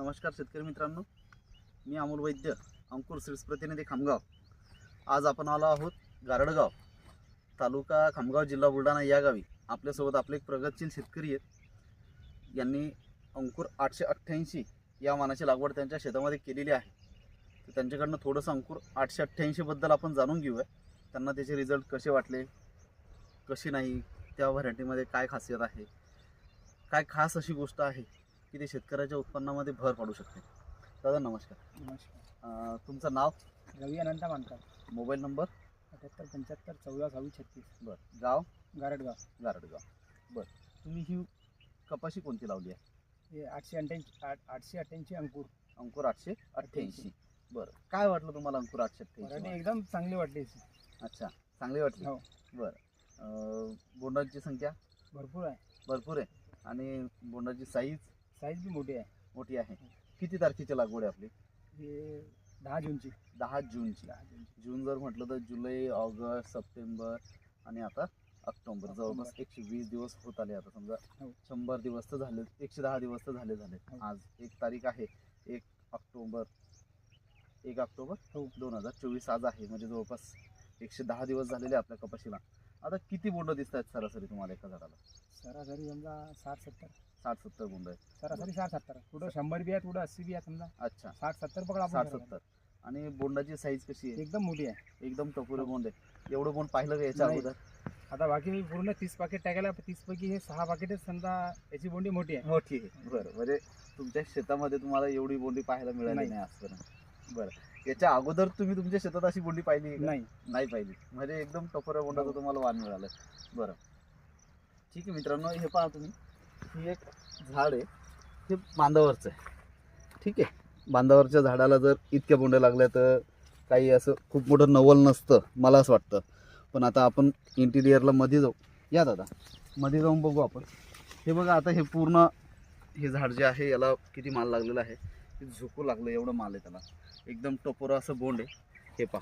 नमस्कार शेतकरी मित्रांनो. मी अमोल वैद्य अंकुर सीड्स प्रतिनिधी खामगाव. आज आपण आलो आहोत गारडगाव तालुका खामगाव जिल्हा बुलढाणा या गावी. आपल्यासोबत आपले एक प्रगतशील शेतकरी आहेत. यांनी अंकुर आठशे अठ्ठ्याऐंशी या मानाची लागवड त्यांच्या शेतामध्ये केलेली आहे. तर त्यांच्याकडनं थोडंसं अंकुर आठशे अठ्ठ्याऐंशीबद्दल आपण जाणून घेऊया. त्यांना त्याचे रिझल्ट कसे वाटले? कशी नाही? त्या व्हरायटीमध्ये काय खासियत आहे? काय खास अशी गोष्ट आहे? की ते शेतकऱ्याच्या उत्पन्नामध्ये भर पाडू शकते. दादा नमस्कार. नमस्कार. अं, तुमचं नाव? रवी अनंत मानकर. Mobile number? अठ्याहत्तर पंच्याहत्तर चौदा सहावीस छत्तीस. बरं. गाव? गारडगाव. गारडगाव. बरं. तुम्ही ही कपाशी कोणती लावली आहे? हे आठशे अठ्ठ्याऐंशी आठ आठशे अठ्ठ्याऐंशी अंकुर. अंकुर आठशे अठ्ठ्याऐंशी. बरं. काय वाटलं तुम्हाला अंकुर आठशे अठ्ठ्याऐंशी एकदम चांगली वाटली अच्छा चांगली वाटली. हो. बरं. अं, बोंडांची संख्या? भरपूर आहे. भरपूर आहे. आणि बोंडाची साईज साईज बी मोठी आहे मोठी आहे. किती तारखेची लागवड आहे आपली? हे दहा जूनची. दहा जूनची. दहा जूनची. जून जर म्हटलं तर जुलै ऑगस्ट सप्टेंबर आणि आता ऑक्टोबर. जवळपास एकशे वीस दिवस होत आले आता समजा. हो. शंभर दिवस तर झाले एकशे दहा दिवस तर झाले झाले हो. आज एक तारीख आहे एक ऑक्टोबर. एक ऑक्टोबर हो. दोन हजार चोवीस आज आहे. म्हणजे जवळपास एकशे दहा दिवस झालेले आपल्या कपाशीला. आता किती बोंड दिसत आहेत सरासरी तुम्हाला एका झाडाला? सरासरी समजा साठ सत्तर. साठ सत्तर बोंड आहेत. सरासरी साठ सत्तर. कुठं शंभर बी आहे कुठं अस्सी बी आहे समजा. अच्छा. साठ सत्तर पकडा आपण साठ सरासरी. सत्तर. आणि बोंडाची साईज कशी आहे? एकदम मोठी आहे. एकदम टपोरे बोंड आहे एवढं बोंड पाहिलं का याच्या नाही. अगोदर? आता बाकी मी पूर्ण तीस पाकिट टाकायला तीस पैकी हे सहा पाकिटच समजा याची बोंडी मोठी आहे. मोठी आहे. बरं. म्हणजे तुमच्या शेतामध्ये तुम्हाला एवढी बोंडी पाहायला मिळाली नाही. नाही आजपर्यंत. बरं. याच्या अगोदर तुम्ही तुमच्या शेतात अशी बोंडी पाहिली का? नाही. नाही पाहिली. म्हणजे एकदम टपोऱ्या बोंडाचं. तुम्हाला वाण मिळालं. बरं. ठीक आहे मित्रांनो हे पहा तुम्ही. ही एक झाड आहे. हे बांधावरचं आहे. ठीक आहे. बांधावरच्या झाडाला जर इतक्या बोंड्या लागल्या तर काही असं खूप मोठं नवल नसतं मला असं वाटतं. पण आता आपण इंटिरियरला मध्ये जाऊ. या दादा. मध्ये जाऊन बघू आपण. हे बघा आता हे पूर्ण हे झाड जे आहे याला किती माल लागलेला आहे. ते झोकू लागलं एवढं माल आहे त्याला. एकदम टपोरं असं बोंड आहे. हे पहा.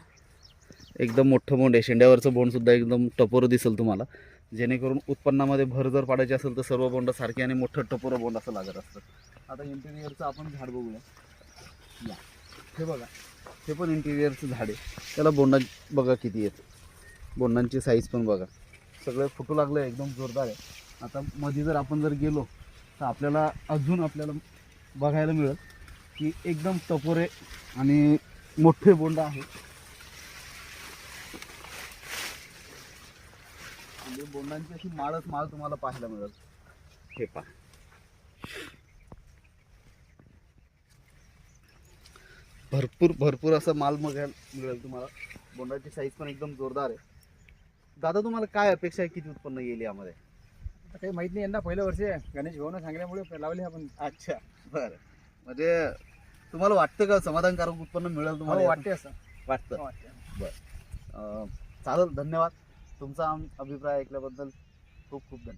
एकदम मोठं बोंड आहे. शेंड्यावरचं बोंडसुद्धा एकदम टपोरं दिसेल तुम्हाला. जेणेकरून उत्पन्नामध्ये भर जर पाडायची असेल तर सर्व बोंड सारखे आणि मोठं टपोरं बोंड असं लागत असतं. आता इंटिरियरचं आपण झाड बघूया. या. हे बघा. हे पण इंटिरियरचं झाड आहे. त्याला बोंडा बघा किती येतं बोंडांची साईज पण बघा. सगळं फुटू लागलं आहे एकदम जोरदार आहे. आता मध्ये जर आपण जर गेलो तर आपल्याला अजून आपल्याला बघायला मिळेल. की एकदम टपोरे आणि मोठे बोंड म्हणजे बोंडांची अशी माळच माळ तुम्हाला पाहायला मिळेल. हे पहा. भरपूर भरपूर असा माल बघायला मिळेल तुम्हाला. बोंडाची साईज पण एकदम जोरदार आहे. दादा तुम्हाला काय अपेक्षा आहे? किती उत्पन्न येईल यामध्ये? काही माहीत नाही यंदा पहिलं वर्ष आहे गणेश भाऊनं सांगल्यामुळे लावले आपण. अच्छा बरं. म्हणजे तुम्हाला वाटतं का समाधानकारक उत्पन्न मिळेल तुम्हाला हो यातून? वाटते असं. वाटतं. हो, वाटते अं, चालेल धन्यवाद. तुमचा आम- अभिप्राय ऐकल्याबद्दल खूप खूप धन्यवाद.